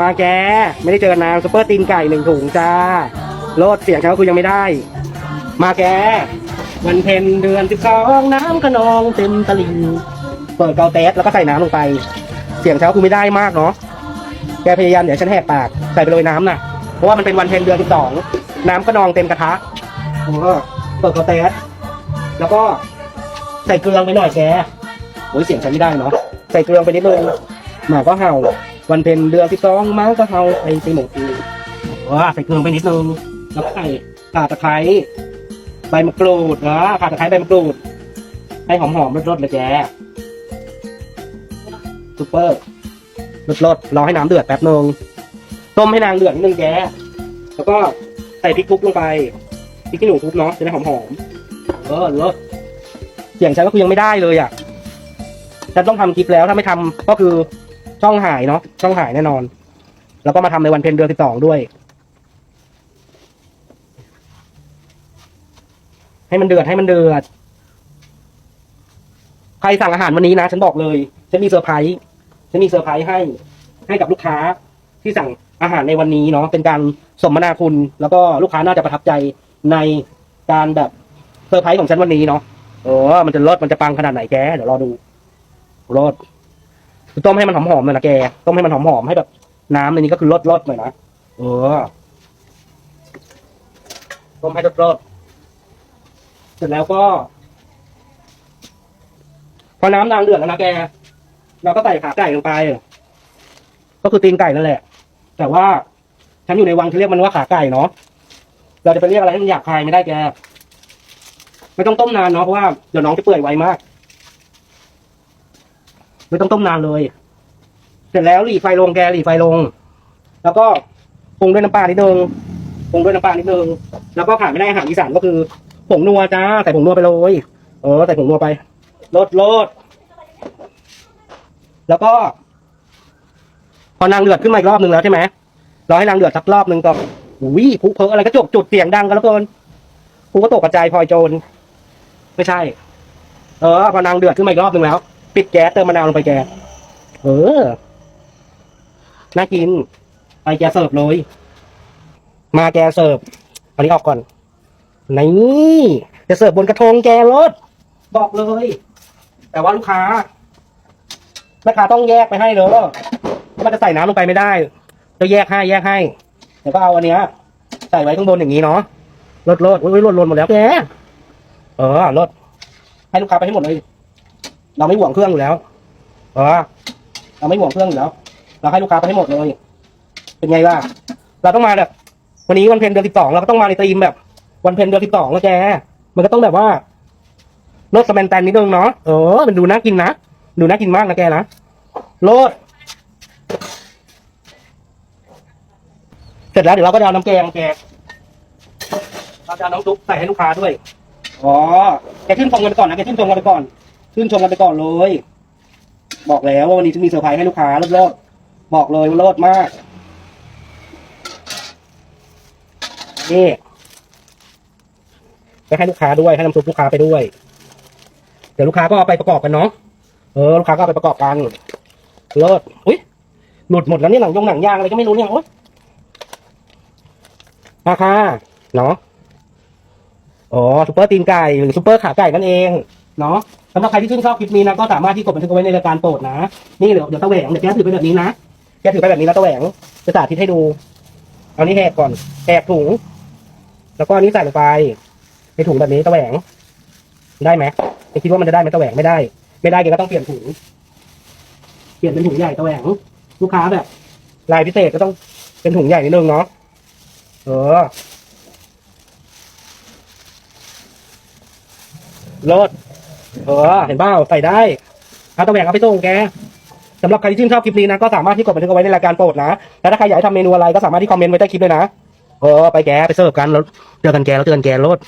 มาแก ไม่ได้เจอกันนานซุปเปอร์ตีนไก่หนึ่งถุงจ้า โลดเสียงฉันก็คือยังไม่ได้ มาแก วันเพ็ญเดือนสิบสองน้ำขนองเต็มตลิ่งเปิดเกาเตสแล้วก็ใส่น้ำลงไป เสียงเช้าคือไม่ได้มากเนาะแกพยายามเดี๋ยวฉันแหกปากใส่ไปเลยน้ำน่ะ เพราะว่ามันเป็นวันเพ็ญเดือนสิบสองน้ำก็นองเต็มกระทะเออเปิดเกาเตสแล้วก็ใส่เกลือไปหน่อยแกโอ้ยเสียงฉันไม่ได้เนาะใส่เกลือไปนิดนึงหมาก็เห่า วันเพ็ญเดือนสิบสองม้าก็เห่าไปไปหมดเลยว้าใส่เกลือไปนิดนึงแล้วก็ใส่ข่าตะไคร้ใบมะกรูดนะข่าตะไคร้ใบมะกรูดให้หอมๆรสๆเลยแกซุปเปอร์รสๆรอให้น้ำเดือดแป๊บนึงต้มให้นางเดือดนิดนึงแกแล้วก็ใส่พริกทุบลงไปพริกขี้หนูทุบเนาะจะได้หอมๆเออรสเสียงฉันก็คือยังไม่ได้เลยอะฉันต้องทำคลิปแล้วถ้าไม่ทำก็คือ ช่องหายเนาะช่องหายแน่นอน แล้วก็มาทำในวันเพ็ญเดือนสิบสองด้วย ให้มันเดือดให้มันเดือด ใครสั่งอาหารวันนี้นะ ฉันบอกเลยฉันมีเซอร์ไพรส์ฉันมีเซอร์ไพรส์ให้ ให้กับลูกค้าที่สั่งอาหารในวันนี้เนาะเป็นการสมนาคุณ แล้วก็ลูกค้าน่าจะประทับใจในการแบบเซอร์ไพรส์ของฉันวันนี้เนาะเออมันจะรสมันจะปังขนาดไหนแกเดี๋ยวรอดูร ต้มให้มันหอมๆหน่อยนะแก ต้มให้มันหอมๆให้แบบ น้ำในนี้ก็คือรสรสหน่อยนะ เออ ต้มให้รสรสเสร็จแล้วก็ พอน้ำนางเดือดแล้วนะแก เราก็ใส่ขาไก่ลงไป ก็คือตีนไก่นั่นแหละ แต่ว่าฉันอยู่ในวังที่เรียกมันว่าขาไก่เนาะ เราจะไปเรียกอะไรให้มันหยาบคายไม่ได้แก ไม่ต้องต้มนานเนาะเพราะว่าเดี๋ยวน้องจะเปื่อยไวมาก ไม่ต้องต้มนานเลย เสร็จแล้วหลีไฟลงแกหลีไฟลง แล้วก็ปรุงด้วยน้ำปลานิดนึงปรุงด้วยน้ำปลานิดนึงแล้วก็ขาดไม่ได้อาหารอีสานก็คือผงนัวจ้าใส่ผงนัวไปเลยเออใส่ผงนัวไปลดลดแล้วก็ พอนางเดือดขึ้นมาอีกรอบหนึ่งแล้วใช่ไหมรอให้นางเดือดสักรอบหนึ่งก่อนอุ้ยผู้เพออะไรก็จกจุดเสียงดังกันแล้วกินผู้ก็ตกกระจายพลอยโจรไม่ใช่ เออ พอนางเดือดขึ้นมาอีกรอบหนึ่งแล้ว ปิดแก๊สเติมมะนาวลงไปแกเออ น่ากิน ไปแกเสิร์ฟเลย มาแกเสิร์ฟอันนี้ออกก่อน นี่จะเสิร์ฟบนกระทงแกรถบอกเลย แต่ว่าลูกค้าแม่ค้าต้องแยกไปให้เลยมันจะใส่น้ำลงไปไม่ได้จะแยกให้แยกให้เดี๋ยวก็เอาอันเนี้ย ใส่ไว้ข้างบนอย่างนี้เนาะลดลดโอ้ยลดลดหมดแล้วแกเออลดให้ลูกค้าไปให้หมดเลย เราไม่ห่วงเครื่องอยู่แล้วเออเราไม่ห่วงเครื่องอยู่แล้ว เราให้ลูกค้าไปให้หมดเลย เป็นไงล่ะ เราต้องมาแบบ วันนี้วันเพ็ญเดือนสิบสองเราก็ต้องมาในธีมแบบ วันเพ็ญเดือนสิบสองแล้วแก มันก็ต้องแบบว่ารสสแมนแตนนิดนึงเนาะเออมันดูน่ากินนะ ดูน่ากินมากนะแกนะโรสเสร็จแล้วเดี๋ยวเราก็จะเอาน้ำแกงแกเราจะเอาน้ำซุปใส่ให้ลูกค้าด้วย อ๋อ แกขึ้นชมกันไปก่อนนะ แกขึ้นชมกันไปก่อน ขึ้นชมกันไปก่อนเลย บอกแล้วว่าวันนี้จะมีเซอร์ไพรส์ให้ลูกค้าเลิศเลิศบอกเลยว่าเลิศมากนี่ไปให้ลูกค้าด้วยให้น้ำซุปลูกค้าไปด้วย เดี๋ยวลูกค้าก็เอาไปประกอบกันเนาะเออลูกค้าก็เอาไปประกอบกันเลิศอุ้ยหลุดหมดแล้วเนี่ยหนังยงหนังยางอะไรก็ไม่รู้เนี่ยโอ๊ยราคาเนาะอ๋อซุปเปอร์ตีนไก่หรือซุปเปอร์ขาไก่นั่นเอง เนาะสำหรับใครที่ชื่นชอบคลิปนี้นะก็สามารถที่กดบันทึกเอาไว้ในรายการโปรดนะ นี่เดี๋ยวเดี๋ยวตะแหวงเดี๋ยวแกถือไปแบบนี้นะแกถือไปแบบนี้แล้วตะแหวงจะสาธิตให้ดู เอานี้แหกก่อนแหกถุง แล้วก็อันนี้ใส่ลงไปในถุงแบบนี้ตะแหวง ได้ไหมแกคิดว่ามันจะได้ไหมตะแหวงไม่ได้ ไม่ได้แกก็ต้องเปลี่ยนถุง เปลี่ยนเป็นถุงใหญ่ตะแหวง ลูกค้าแบบลายพิเศษก็ต้องเป็นถุงใหญ่นิดนึงเนาะเออรถ เออเห็นเปล่าใส่ได้เอาตะแหวงเอาไปส่งแกสำหรับใครที่ชื่นชอบคลิปนี้นะก็สามารถที่กดบันทึกเอาไว้ในรายการโปรดนะแล้วถ้าใครอยากให้ทำเมนูอะไรก็สามารถที่คอมเมนต์ไว้ใต้คลิปเลยนะเออไปแกไปเสิร์ฟกันแล้วเจอกันแกแล้วเจอกันแกรถ